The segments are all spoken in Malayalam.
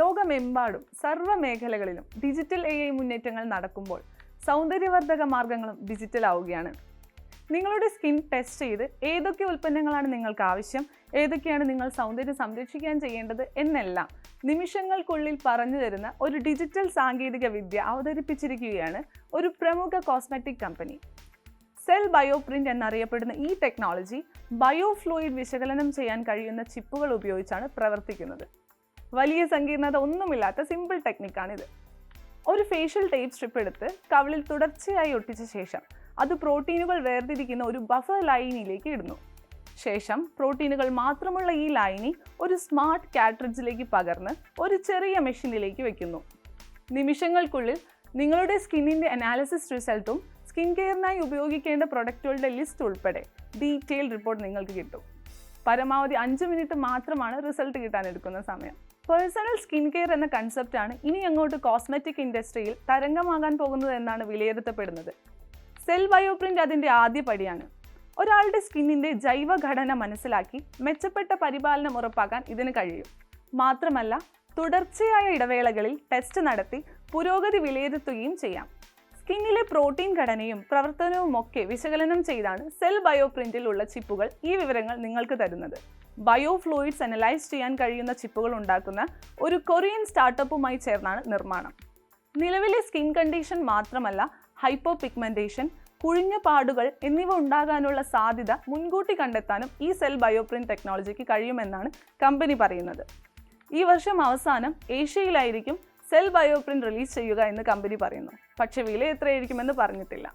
ലോകമെമ്പാടും സർവ മേഖലകളിലും ഡിജിറ്റൽ എ ഐ മുന്നേറ്റങ്ങൾ നടക്കുമ്പോൾ സൗന്ദര്യവർദ്ധക മാർഗങ്ങളും ഡിജിറ്റൽ ആവുകയാണ്. നിങ്ങളുടെ സ്കിൻ ടെസ്റ്റ് ചെയ്ത് ഏതൊക്കെ ഉൽപ്പന്നങ്ങളാണ് നിങ്ങൾക്ക് ആവശ്യം ഏതൊക്കെയാണ് നിങ്ങൾ സൗന്ദര്യം സംരക്ഷിക്കാൻ ചെയ്യേണ്ടത് എന്നെല്ലാം നിമിഷങ്ങൾക്കുള്ളിൽ പറഞ്ഞു തരുന്ന ഒരു ഡിജിറ്റൽ സാങ്കേതിക വിദ്യ അവതരിപ്പിച്ചിരിക്കുകയാണ് ഒരു പ്രമുഖ cosmetic company cell bio bioprint എന്നറിയപ്പെടുന്ന ഈ ടെക്നോളജി ബയോഫ്ലൂയിഡ് വിശകലനം ചെയ്യാൻ കഴിയുന്ന ചിപ്പുകൾ ഉപയോഗിച്ചാണ് പ്രവർത്തിക്കുന്നത്. വലിയ സങ്കീർണത ഒന്നുമില്ലാത്ത സിമ്പിൾ ടെക്നിക്കാണിത് ഒരു ഫേഷ്യൽ ടേപ്പ് സ്ട്രിപ്പ് എടുത്ത് കവിളിൽ തുടർച്ചയായി ഒട്ടിച്ച ശേഷം അത് പ്രോട്ടീനുകൾ വേർതിരിക്കുന്ന ഒരു ബഫർ ലൈനിലേക്ക് ഇടുന്നു. ശേഷം പ്രോട്ടീനുകൾ മാത്രമുള്ള ഈ ലൈനി ഒരു സ്മാർട്ട് കാട്രിഡ്ജിലേക്ക് പകർന്ന് ഒരു ചെറിയ മെഷീനിലേക്ക് വെക്കുന്നു. നിമിഷങ്ങൾക്കുള്ളിൽ നിങ്ങളുടെ സ്കിന്നിന്റെ അനാലിസിസ് റിസൾട്ടും സ്കിൻ കെയറിനായി ഉപയോഗിക്കേണ്ട പ്രൊഡക്റ്റുകളുടെ ലിസ്റ്റ് ഉൾപ്പെടെ ഡീറ്റെയിൽ റിപ്പോർട്ട് നിങ്ങൾക്ക് കിട്ടും. പരമാവധി അഞ്ച് മിനിറ്റ് മാത്രമാണ് റിസൾട്ട് കിട്ടാൻ എടുക്കുന്ന സമയം. പേഴ്സണൽ സ്കിൻ കെയർ എന്ന കൺസെപ്റ്റാണ് ഇനി അങ്ങോട്ട് കോസ്മെറ്റിക് ഇൻഡസ്ട്രിയിൽ തരംഗമാകാൻ പോകുന്നത് എന്നാണ് വിലയിരുത്തപ്പെടുന്നത്. സെൽ ബയോപ്രിന്റ് അതിന്റെ ആദ്യ പടിയാണ്. ഒരാളുടെ സ്കിന്നിന്റെ ജൈവഘടന മനസ്സിലാക്കി മെച്ചപ്പെട്ട പരിപാലനം ഉറപ്പാക്കാൻ ഇതിന് കഴിയും. മാത്രമല്ല തുടർച്ചയായ ഇടവേളകളിൽ ടെസ്റ്റ് നടത്തി പുരോഗതി വിലയിരുത്തുകയും ചെയ്യാം. സ്കിന്നിലെ പ്രോട്ടീൻ ഘടനയും പ്രവർത്തനവും ഒക്കെ വിശകലനം ചെയ്താണ് സെൽ ബയോ ഉള്ള ചിപ്പുകൾ ഈ വിവരങ്ങൾ നിങ്ങൾക്ക് തരുന്നത്. ബയോ ഫ്ലൂയിഡ്സ് അനലൈസ് ചെയ്യാൻ കഴിയുന്ന ചിപ്പുകൾ ഉണ്ടാക്കുന്ന ഒരു കൊറിയൻ സ്റ്റാർട്ടപ്പുമായി ചേർന്നാണ് നിർമ്മാണം. നിലവിലെ സ്കിൻ കണ്ടീഷൻ മാത്രമല്ല ഹൈപ്പോ പിഗ്മെന്റേഷൻ കുഴിഞ്ഞ പാടുകൾ എന്നിവ ഉണ്ടാകാനുള്ള സാധ്യത മുൻകൂട്ടി കണ്ടെത്താനും ഈ സെൽ ബയോപ്രിന്റ് ടെക്നോളജിക്ക് കഴിയുമെന്നാണ് കമ്പനി പറയുന്നത്. ഈ വർഷം അവസാനം ഏഷ്യയിലായിരിക്കും സെൽ ബയോപ്രിൻ റിലീസ് ചെയ്യുക എന്ന് കമ്പനി പറയുന്നു. പക്ഷേ വില എത്രയായിരിക്കുമെന്ന് പറഞ്ഞിട്ടില്ല.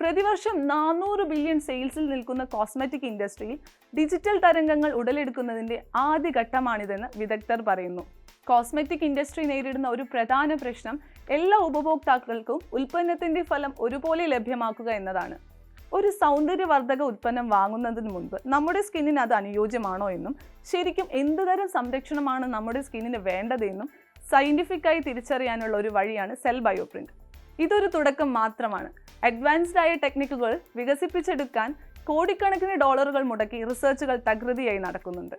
പ്രതിവർഷം നാനൂറ് ബില്യൺ സെയിൽസിൽ നിൽക്കുന്ന കോസ്മെറ്റിക് ഇൻഡസ്ട്രിയിൽ ഡിജിറ്റൽ തരംഗങ്ങൾ ഉടലെടുക്കുന്നതിന്റെ ആദ്യ ഘട്ടമാണിതെന്ന് വിദഗ്ധർ പറയുന്നു. കോസ്മെറ്റിക് ഇൻഡസ്ട്രി നേരിടുന്ന ഒരു പ്രധാന പ്രശ്നം എല്ലാ ഉപഭോക്താക്കൾക്കും ഉൽപ്പന്നത്തിന്റെ ഫലം ഒരുപോലെ ലഭ്യമാക്കുക എന്നതാണ്. ഒരു സൗന്ദര്യവർദ്ധക ഉൽപ്പന്നം വാങ്ങുന്നതിന് മുൻപ് നമ്മുടെ സ്കിന്നിന് അത് അനുയോജ്യമാണോ എന്നും ശരിക്കും എന്തുതരം സംരക്ഷണമാണ് നമ്മുടെ സ്കിന്നിന് വേണ്ടതെന്നും സയന്റിഫിക്കായി തിരിച്ചറിയാനുള്ള ഒരു വഴിയാണ് സെൽ ബയോപ്രിന്റ് ഇതൊരു തുടക്കം മാത്രമാണ്. അഡ്വാൻസ്ഡ് ആയ ടെക്നിക്കുകൾ വികസിപ്പിച്ചെടുക്കാൻ കോടിക്കണക്കിന് ഡോളറുകൾ മുടക്കി റിസർച്ചുകൾ തകൃതിയായി നടക്കുന്നുണ്ട്.